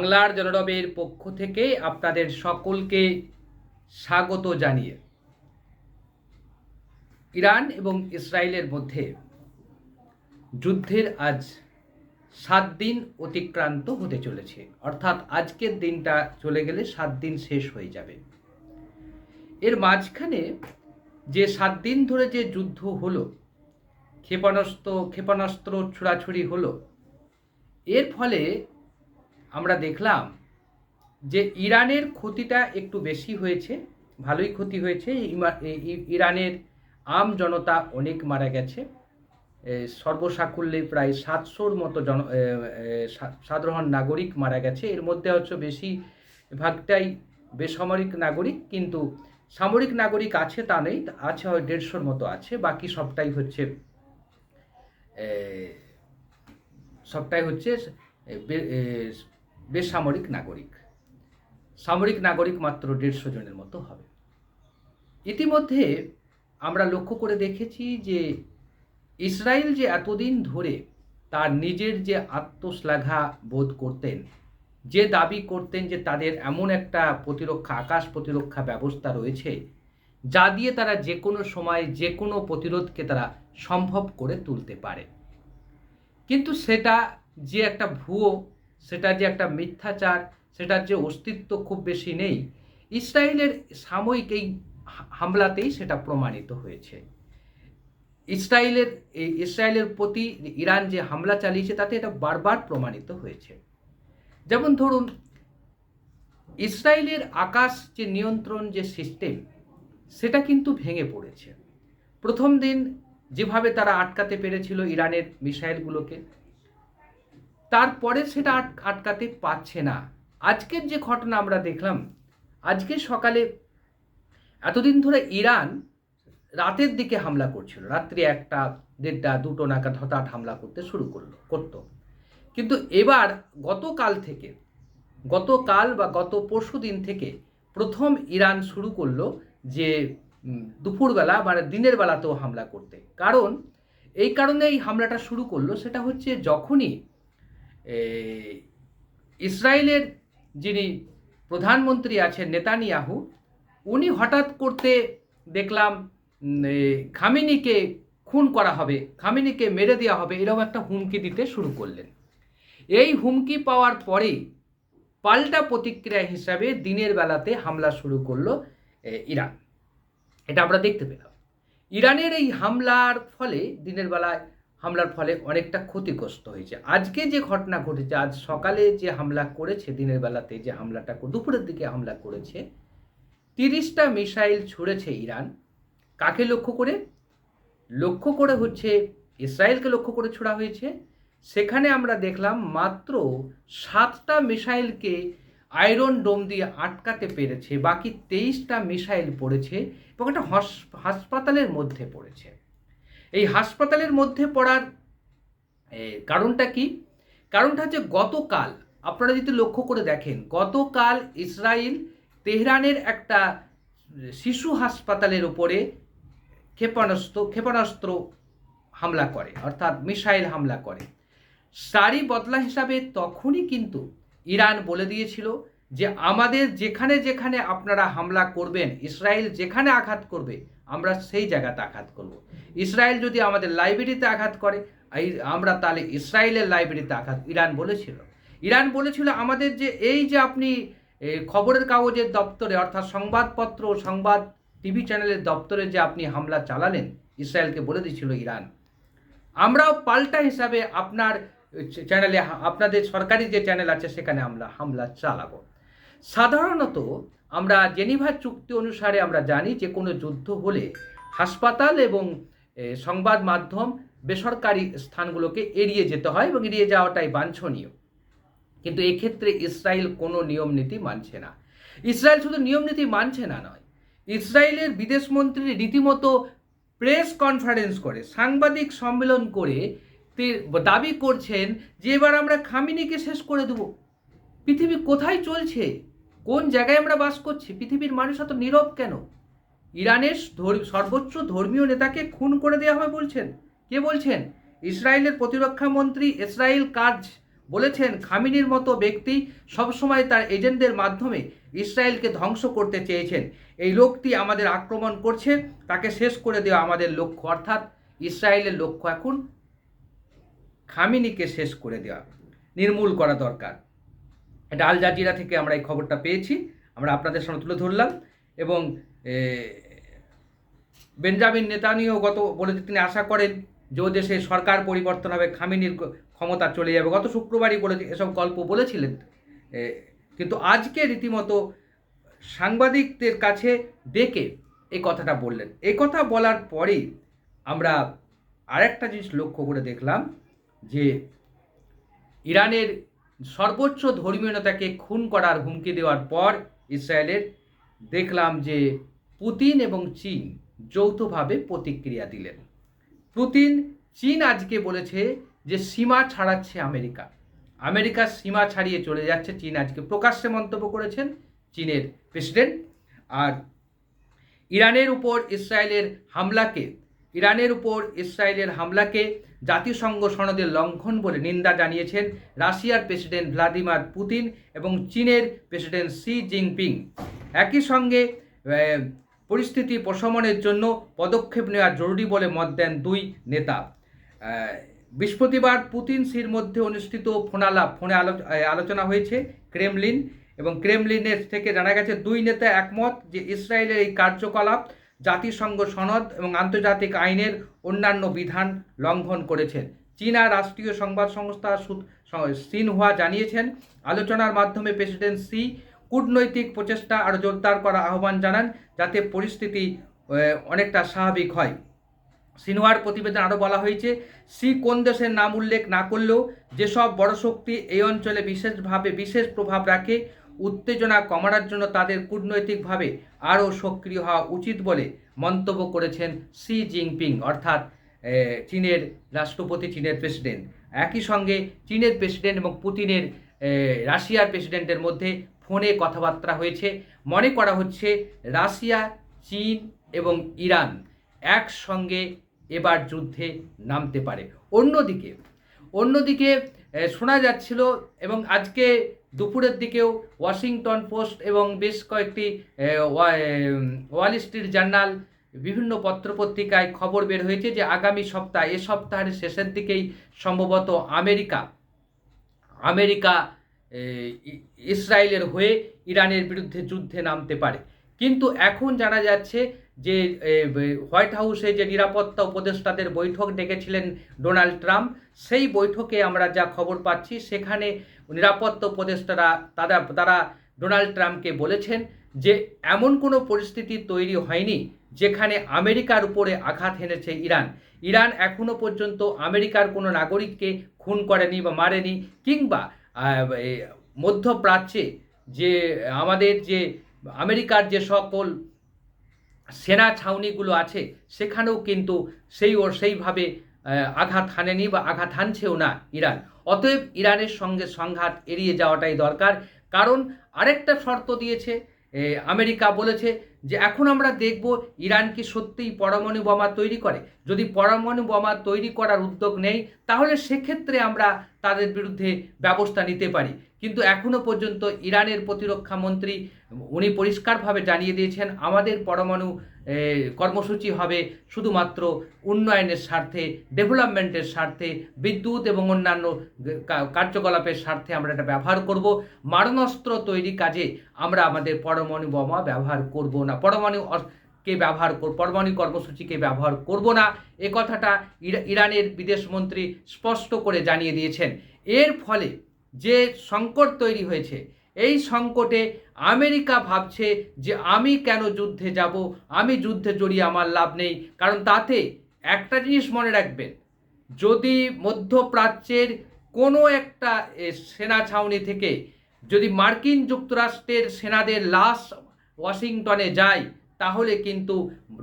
বাংলার জনরবের পক্ষ থেকে আপনাদের সকলকে স্বাগত জানিয়ে ইরান এবং ইসরায়েলের মধ্যে যুদ্ধের আজ সাত দিন অতিক্রান্ত হতে চলেছে। অর্থাৎ আজকের দিনটা চলে গেলে সাত দিন শেষ হয়ে যাবে। এর মাঝখানে যে সাত দিন ধরে যে যুদ্ধ হলো, ক্ষেপণাস্ত্র ক্ষেপণাস্ত্র ছুড়াছুড়ি হলো, এর ফলে আমরা দেখলাম যে ইরানের ক্ষতিটা একটু বেশি হয়েছে, ভালোই ক্ষতি হয়েছে। ইরানের আম জনতা অনেক মারা গেছে। সর্বসাকুল্যে প্রায় সাতশোর মতো জন সাধারণ নাগরিক মারা গেছে। এর মধ্যে হচ্ছে বেশি ভাগটাই বেসামরিক নাগরিক, কিন্তু সামরিক নাগরিক আছে তা নেই, আছে হয় দেড়শোর মতো আছে, বাকি সবটাই হচ্ছে সবটাই হচ্ছে বেসামরিক নাগরিক। সামরিক নাগরিক মাত্র দেড়শো জনের মতো হবে। ইতিমধ্যে আমরা লক্ষ্য করে দেখেছি যে ইসরায়েল যে এতদিন ধরে তার নিজের যে আত্মশ্লাঘা বোধ করতেন, যে দাবি করতেন যে তাদের এমন একটা প্রতিরক্ষা, আকাশ প্রতিরক্ষা ব্যবস্থা রয়েছে, যা দিয়ে তারা যে কোনো সময় যে কোনো প্রতিরোধকে তারা সম্ভব করে তুলতে পারে। কিন্তু সেটা যে একটা ভুয়ো সেটা যে একটা মিথ্যাচার, সেটার যে অস্তিত্ব খুব বেশি নেই, ইসরায়েলের সাময়িক এই হামলাতেই সেটা প্রমাণিত হয়েছে। ইসরায়েলের, এই ইসরায়েলের প্রতি ইরান যে হামলা চালিয়েছে, তাতে এটা বারবার প্রমাণিত হয়েছে। যেমন ধরুন, ইসরায়েলের আকাশ যে নিয়ন্ত্রণ যে সিস্টেম, সেটা কিন্তু ভেঙে পড়েছে। প্রথম দিন যেভাবে তারা আটকাতে পেরেছিল ইরানের মিসাইলগুলোকে তারপরে সেটা আটকাতে পারছে না। আজকের যে ঘটনা আমরা দেখলাম, আজকে সকালে এতদিন ধরে ইরান রাতের দিকে হামলা করছিল। রাত্রি একটা, দেড়টা, দুটো নাগাদ হঠাৎ হামলা করতে শুরু করল, করতো। কিন্তু এবার গতকাল থেকে, গতকাল বা গত পরশু দিন থেকে প্রথম ইরান শুরু করল যে দুপুরবেলা মানে দিনের বেলাতেও হামলা করতে। কারণ, এই কারণে এই হামলাটা শুরু করল, সেটা হচ্ছে যখনই ইসরায়েলের যিনি প্রধানমন্ত্রী আছেন নেতানিয়াহু, উনি হঠাৎ করতে দেখলাম খামিনিকে খুন করা হবে, খামিনিকে মেরে দেওয়া হবে, এরকম একটা হুমকি দিতে শুরু করলেন। এই হুমকি পাওয়ার পরেই পাল্টা প্রতিক্রিয়া হিসাবে দিনের বেলাতে হামলা শুরু করল ইরান। এটা আমরা দেখতে পেলাম। ইরানের এই হামলার ফলে দিনের বেলায় হামলার ফলে অনেকটা ক্ষতিগ্রস্ত হয়েছে। আজকে যে ঘটনা ঘটেছে, আজ সকালে যে হামলা করেছে, দিনের বেলাতে যে হামলাটা দুপুরের দিকে হামলা করেছে, তিরিশটা মিসাইল ছুঁড়েছে ইরান। কাকে লক্ষ্য করে? লক্ষ্য করে হচ্ছে ইসরায়েলকে লক্ষ্য করে ছোড়া হয়েছে। সেখানে আমরা দেখলাম মাত্র সাতটা মিসাইলকে আয়রন ডোম দিয়ে আটকাতে পেরেছে, বাকি তেইশটা মিসাইল পড়েছে এবং একটা হস- হাসপাতালের মধ্যে পড়েছে। এই হাসপাতালের মধ্যে পড়ার কারণটা কি? কারণটা হচ্ছে গতকাল, আপনারা যদি লক্ষ্য করে দেখেন, গতকাল ইসরায়েল তেহরানের একটা শিশু হাসপাতালের উপরে ক্ষেপণাস্ত্র ক্ষেপণাস্ত্র হামলা করে, অর্থাৎ মিসাইল হামলা করে। সারি বদলা হিসাবে তখনই কিন্তু ইরান বলে দিয়েছিল যে আমাদের যেখানে যেখানে আপনারা হামলা করবেন ইসরায়েল যেখানে আঘাত করবে আমরা সেই জায়গাতে আঘাত করব। ইসরায়েল যদি আমাদের লাইব্রেরিতে আঘাত করে আমরা তাহলে ইসরায়েলের লাইব্রেরিতে আঘাত, ইরান বলেছিল। ইরান বলেছিল আমাদের যে এই যে আপনি খবরের কাগজের দপ্তরে অর্থাৎ সংবাদপত্র সংবাদ টিভি চ্যানেলের দপ্তরে যে আপনি হামলা চালালেন, ইসরায়েলকে বলে দিয়েছিল ইরান। আমরাও পাল্টা হিসাবে আপনার চ্যানেলে, আপনাদের সরকারি যে চ্যানেল আছে সেখানে আমরা হামলা চালাবো। সাধারণত আমরা জেনিভা চুক্তি অনুসারে আমরা জানি যে কোনো যুদ্ধ হলে হাসপাতাল এবং সংবাদ মাধ্যম বেসরকারি স্থানগুলোকে এড়িয়ে যেতে হয় এবং এড়িয়ে যাওয়াটাই বাঞ্ছনীয়। কিন্তু এক্ষেত্রে ইসরায়েল কোনো নিয়ম নীতি মানছে না। ইসরায়েল শুধু নিয়ম নীতি মানছে না নয়, ইসরায়েলের বিদেশমন্ত্রী রীতিমতো প্রেস কনফারেন্স করে, সাংবাদিক সম্মেলন করে দাবি করছেন যে এবার আমরা খামিনিকে শেষ করে দেব। পৃথিবী কোথায় চলছে? কোন জায়গায় আমরা বাস করছি? পৃথিবীর মানুষ এত নীরব কেন? ইরানের সর্বোচ্চ ধর্মীয় নেতাকে খুন করে দেওয়া হবে বলছেন। কে বলছেন? ইসরায়েলের প্রতিরক্ষা মন্ত্রী ইসরায়েল কাজ বলেছেন, খামিনির মতো ব্যক্তি সবসময় তার এজেন্টদের মাধ্যমে ইসরায়েলকে ধ্বংস করতে চেয়েছেন। এই লোকটি আমাদের আক্রমণ করছে, তাকে শেষ করে দেওয়া আমাদের লক্ষ্য। অর্থাৎ ইসরায়েলের লক্ষ্য এখন খামিনিকে শেষ করে দেওয়া, নির্মূল করা দরকার। আল জাজিরা থেকে আমরা এই খবরটা পেয়েছি। আমরা আপনাদের সামনে তুলে ধরলাম এবং বেঞ্জামিন নেতানিও গত বলে তিনি আশা করেন যে দেশে সরকার পরিবর্তন হবে, খামিনির ক্ষমতা চলে যাবে। গত শুক্রবারই বলে এসব গল্প বলেছিলেন কিন্তু আজকে রীতিমতো সাংবাদিকদের কাছে ডেকে এই কথাটা বললেন। এই কথা বলার পরেই আমরা আরেকটা জিনিস লক্ষ্য করে দেখলাম যে ইরানের সর্বোচ্চ ধর্মীয় নেতাকে খুন করার হুমকি দেওয়ার পর ইসরায়েলের দেখলাম যে পুতিন এবং চীন যৌথভাবে প্রতিক্রিয়া দিলেন। পুতিন, চীন আজকে বলেছে যে সীমা ছাড়াচ্ছে আমেরিকা। আমেরিকার সীমা ছাড়িয়ে চলে যাচ্ছে। চীন আজকে প্রকাশ্যে মন্তব্য করেছেন চীনের প্রেসিডেন্ট। আর ইরানের উপর ইসরায়েলের হামলাকে ইরানের উপর ইসরায়েলের হামলাকে জাতিসংঘ সনদের লঙ্ঘন বলে নিন্দা জানিয়েছেন রাশিয়ার প্রেসিডেন্ট ভ্লাদিমির পুতিন এবং চীনের প্রেসিডেন্ট শি জিনপিং। একই সঙ্গে পরিস্থিতি প্রশমনের জন্য পদক্ষেপ নেওয়া জরুরি বলে মত দেন দুই নেতা। বৃহস্পতিবার পুতিন সির মধ্যে অনুষ্ঠিত ফোনালাপ ফোনে আলো- আলোচনা হয়েছে ক্রেমলিন এবং ক্রেমলিনের থেকে জানা গেছে দুই নেতা একমত যে ইসরায়েলের এই কার্যকলাপ জাতিসংঘ সনদ এবং আন্তর্জাতিক আইনের অন্যান্য বিধান লঙ্ঘন করেছেন। চীনা রাষ্ট্রীয় সংবাদ সংস্থা সিনহুয়া জানিয়েছেন, আলোচনার মাধ্যমে প্রেসিডেন্ট সি কূটনৈতিক প্রচেষ্টা আরও জোরদার করার আহ্বান জানান, যাতে পরিস্থিতি অনেকটা স্বাভাবিক হয়। সিনহুয়ার প্রতিবেদন আরও বলা হয়েছে সি কোন দেশের নাম উল্লেখ না করলেও যেসব বড় শক্তি এই অঞ্চলে বিশেষভাবে বিশেষ প্রভাব রাখে উত্তেজনা কমানোর জন্য তাদের কূটনৈতিকভাবে আরও সক্রিয় হওয়া উচিত বলে মন্তব্য করেছেন সি জিনপিং, অর্থাৎ চীনের রাষ্ট্রপতি, চীনের প্রেসিডেন্ট। একই সঙ্গে চীনের প্রেসিডেন্ট এবং পুতিনের রাশিয়ার প্রেসিডেন্টের মধ্যে ফোনে কথাবার্তা হয়েছে। মনে করা হচ্ছে রাশিয়া, চীন এবং ইরান একসঙ্গে এবার যুদ্ধে নামতে পারে। অন্যদিকে অন্যদিকে শোনা যাচ্ছিল এবং আজকে দুপুরের দিকেও ওয়াশিংটন পোস্ট এবং বেশ কয়েকটি ওয়া- ওয়াল স্ট্রিট জার্নাল, বিভিন্ন পত্রপত্রিকায় খবর বের হয়েছে যে আগামী সপ্তাহ, এ সপ্তাহের শেষের দিকেই সম্ভবত আমেরিকা আমেরিকা ইসরায়েলের হয়ে ইরানের বিরুদ্ধে যুদ্ধে নামতে পারে। কিন্তু এখন জানা যাচ্ছে যে হোয়াইট হাউসে যে নিরাপত্তা উপদেষ্টাদের বৈঠক ডেকেছিলেন ডোনাল্ড ট্রাম্প, সেই বৈঠকে আমরা যা খবর পাচ্ছি, সেখানে নিরাপত্তা উপদেষ্টারা তারা তারা ডোনাল্ড ট্রাম্পকে বলেছেন যে এমন কোনো পরিস্থিতি তৈরি হয়নি যেখানে আমেরিকার উপরে আঘাত হেনেছে ইরান। ইরান এখনও পর্যন্ত আমেরিকার কোনো নাগরিককে খুন করেনি বা মারেনি কিংবা মধ্যপ্রাচ্যে যে, আমাদের যে, আমেরিকার যে সকল সেনা ছাউনিগুলো আছে সেখানেও কিন্তু সেই ওর, সেইভাবে আঘাত হানেনি বা আঘাত হানছেও না ইরান। অতএব ইরানের সঙ্গে সংঘাত এড়িয়ে যাওয়াটাই দরকার। কারণ আরেকটা শর্ত দিয়েছে আমেরিকা বলেছে যে এখন আমরা দেখব ইরান কি সত্যিই পরমাণু বোমা তৈরি করে। যদি পরমাণু বোমা তৈরি করার উদ্যোগ নেই, তাহলে সেক্ষেত্রে আমরা তাদের বিরুদ্ধে ব্যবস্থা নিতে পারি। কিন্তু এখনও পর্যন্ত ইরানের প্রতিরক্ষা মন্ত্রী উনি পরিষ্কারভাবে জানিয়ে দিয়েছেন, আমাদের পরমাণু কর্মসূচি হবে শুধুমাত্র উন্নয়নের স্বার্থে, ডেভেলপমেন্টের স্বার্থে, বিদ্যুৎ এবং অন্যান্য কার্যকলাপের স্বার্থে আমরা এটা ব্যবহার করব। মারণাস্ত্র তৈরি কাজে আমরা আমাদের পরমাণু বোমা ব্যবহার করব না। পরমাণু কে ব্যবহার পরমাণু কর্মসূচিকে ব্যবহার করব না, এ কথাটা ইরা- ইরানের বিদেশমন্ত্রী স্পষ্ট করে জানিয়ে দিয়েছেন। এর ফলে যে সংকট তৈরি হয়েছে, এই সংকটে আমেরিকা ভাবছে যে আমি কেন যুদ্ধে যাব, আমি যুদ্ধে জড়িয়ে আমার লাভ নেই, কারণ তাতে একটা জিনিস মনে রাখবেন, যদি মধ্যপ্রাচ্যের কোনো একটা সেনা ছাউনি থেকে যদি মার্কিন যুক্তরাষ্ট্রের সেনাদের লাশ ওয়াশিংটনে যাই, তাহলে কিন্তু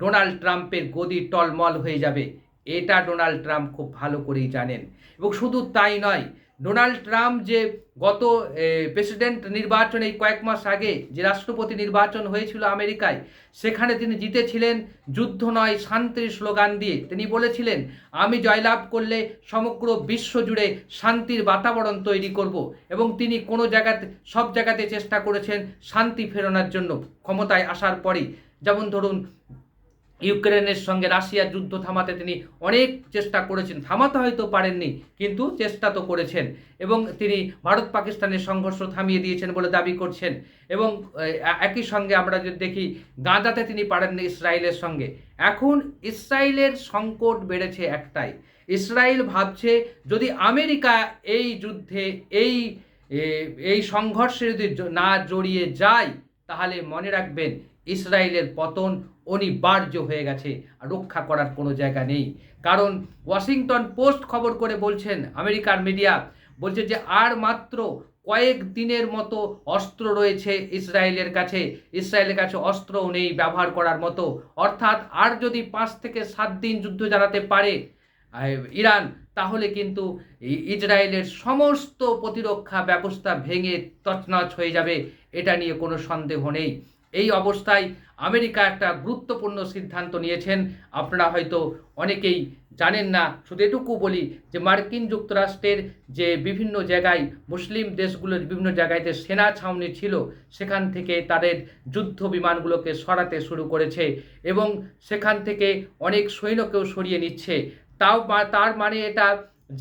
ডোনাল্ড ট্রাম্পের গদি টলমল হয়ে যাবে। এটা ডোনাল্ড ট্রাম্প খুব ভালো করেই জানেন। এবং শুধু তাই নয় ডোনাল্ড ট্রাম্প যে গত প্রেসিডেন্ট নির্বাচনে এই কয়েক মাস আগে যে রাষ্ট্রপতি নির্বাচন হয়েছিল আমেরিকায়, সেখানে তিনি জিতেছিলেন যুদ্ধ নয় শান্তির স্লোগান দিয়ে। তিনি বলেছিলেন, আমি জয়লাভ করলে সমগ্র বিশ্ব জুড়ে শান্তির বাতাবরণ তৈরি করব। এবং তিনি কোনো জায়গাতে, সব জায়গাতে চেষ্টা করেছেন শান্তি ফেরানোর জন্য ক্ষমতায় আসার পরেই। যেমন ধরুন ইউক্রেনের সঙ্গে রাশিয়ার যুদ্ধ থামাতে তিনি অনেক চেষ্টা করেছেন। থামাতে হয়তো পারেননি, কিন্তু চেষ্টা তো করেছেন এবং তিনি ভারত পাকিস্তানের সংঘর্ষ থামিয়ে দিয়েছেন বলে দাবি করছেন এবং একই সঙ্গে আমরা যদি দেখি, গাঁজাতে তিনি পারেননি ইসরায়েলের সঙ্গে। এখন ইসরায়েলের সংকট বেড়েছে একটাই। ইসরায়েল ভাবছে, যদি আমেরিকা এই যুদ্ধে, এই এই সংঘর্ষে যদি না জড়িয়ে যায়, তাহলে মনে রাখবেন ইসরায়েলের পতন অনিবার্য হয়ে গেছে রক্ষা করার কোনো জায়গা নেই। কারণ ওয়াশিংটন পোস্ট খবর করে বলছেন, আমেরিকার মিডিয়া বলছে যে আর মাত্র কয়েক দিনের মতো অস্ত্র রয়েছে ইসরায়েলের কাছে। ইসরায়েলের কাছে অস্ত্রও নেই ব্যবহার করার মতো। অর্থাৎ আর যদি পাঁচ থেকে সাত দিন যুদ্ধ চালাতে পারে ইরান, তাহলে কিন্তু ইসরায়েলের সমস্ত প্রতিরক্ষা ব্যবস্থা ভেঙে তছনছ হয়ে যাবে। এটা নিয়ে কোনো সন্দেহ নেই। এই অবস্থায় আমেরিকা একটা গুরুত্বপূর্ণ সিদ্ধান্ত নিয়েছেন। আপনারা হয়তো অনেকেই জানেন না, শুধু এটুকু বলি যে মার্কিন যুক্তরাষ্ট্রের যে বিভিন্ন জায়গায়, মুসলিম দেশগুলোর বিভিন্ন জায়গায় যে সেনা ছাউনি ছিল, সেখান থেকে তাদের যুদ্ধ বিমানগুলোকে সরাতে শুরু করেছে এবং সেখান থেকে অনেক সৈন্যকেও সরিয়ে নিচ্ছে। তাও তার মানে এটা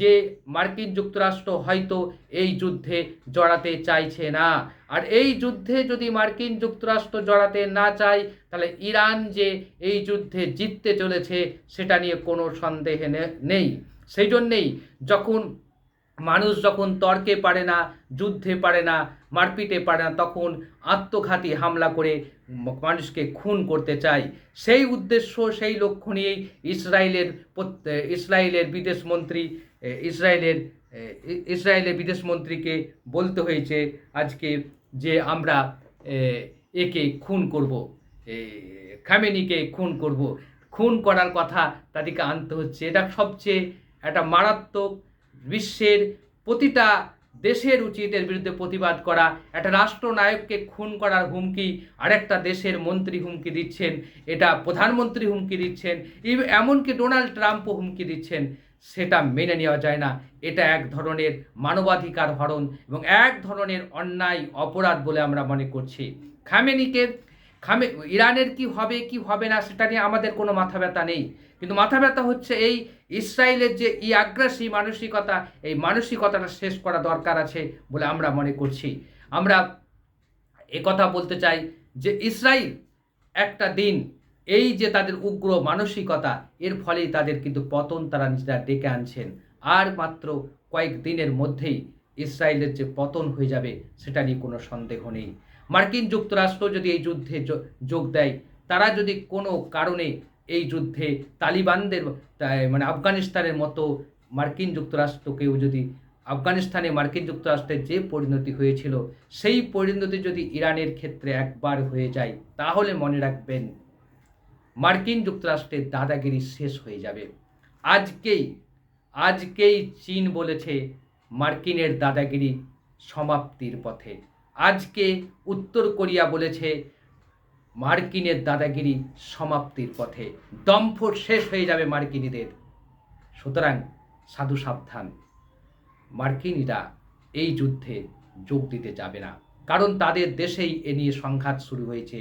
যে মার্কিন যুক্তরাষ্ট্র হয়তো এই যুদ্ধে জড়াতে চাইছে না। আর এই যুদ্ধে যদি মার্কিন যুক্তরাষ্ট্র জড়াতে না চায়, তাহলে ইরান যে এই যুদ্ধে জিততে চলেছে, সেটা নিয়ে কোনো সন্দেহ নেই। সেই জন্যেই যখন মানুষ যখন তর্কে পারে না, যুদ্ধে পারে না, মারপিটে পারে না, তখন আত্মঘাতী হামলা করে মানুষকে খুন করতে চায়। সেই উদ্দেশ্য, সেই লক্ষ্য নিয়েই ইসরায়েলের ইসরায়েলের বিদেশমন্ত্রী ইসরায়েলের ইসরায়েলের বিদেশমন্ত্রীকে বলতে হয়েছে, আজকে যে আমরা একে খুন করব খামেনিকে খুন করব। খুন করার কথা তাদেরকে আনতে হচ্ছে। এটা সবচেয়ে একটা মারাত্মক বিশ্বের প্রতিটা দেশের উচিত এর বিরুদ্ধে প্রতিবাদ করা, একটা রাষ্ট্রনায়ককে খুন করার হুমকি আরেকটা দেশের মন্ত্রী হুমকি দিচ্ছেন, এটা প্রধানমন্ত্রী হুমকি দিচ্ছেন এমনকি ডোনাল্ড ট্রাম্পও হুমকি দিচ্ছেন। সেটা মেনে নেওয়া যায় না। এটা এক ধরনের মানবাধিকার হরণ এবং এক ধরনের অন্যায় অপরাধ বলে আমরা মনে করছি। খামেনিকে, খামে, ইরানের কি হবে কি হবে না, সেটা নিয়ে আমাদের কোনো মাথা ব্যথা নেই। কিন্তু মাথা ব্যথা হচ্ছে এই ইসরায়েলের যে ই আগ্রাসী মানসিকতা, এই মানসিকতাটা শেষ করা দরকার আছে বলে আমরা মনে করছি। আমরা কথা বলতে চাই যে ইসরায়েল একটা দিন এই যে তাদের উগ্র মানসিকতা, এর ফলেই তাদের কিন্তু পতন তারা নিজেরা ডেকে আনছেন। আর মাত্র কয়েক দিনের মধ্যেই ইসরায়েলের যে পতন হয়ে যাবে, সেটা নিয়ে কোনো সন্দেহ নেই। মার্কিন যুক্তরাষ্ট্র যদি এই যুদ্ধে যোগ দেয়, তারা যদি কোনো কারণে এই যুদ্ধে তালিবানদের মানে আফগানিস্তানের মতো মার্কিন যুক্তরাষ্ট্রকেও যদি, আফগানিস্তানে মার্কিন যুক্তরাষ্ট্রের যে পরিণতি হয়েছিল, সেই পরিণতি যদি ইরানের ক্ষেত্রে একবার হয়ে যায়, তাহলে মনে রাখবেন মার্কিন যুক্তরাষ্ট্রের দাদাগিরি শেষ হয়ে যাবে। আজকেই আজকেই চীন বলেছে মার্কিনের দাদাগিরি সমাপ্তির পথে। আজকে উত্তর কোরিয়া বলেছে মার্কিনের দাদাগিরি সমাপ্তির পথে। দম্ভ শেষ হয়ে যাবে মার্কিনীদের। সুতরাং সাধু সাবধান, মার্কিনীরা এই যুদ্ধে যোগ দিতে যাবে না। কারণ তাদের দেশেই এ নিয়ে সংঘাত শুরু হয়েছে,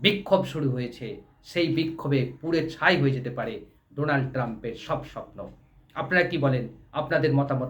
বিক্ষোভ শুরু হয়েছে। সেই বিক্ষোভে পুড়ে ছাই হয়ে যেতে পারে ডোনাল্ড ট্রাম্পের সব স্বপ্ন। আপনারা কি বলেন? আপনাদের মতামত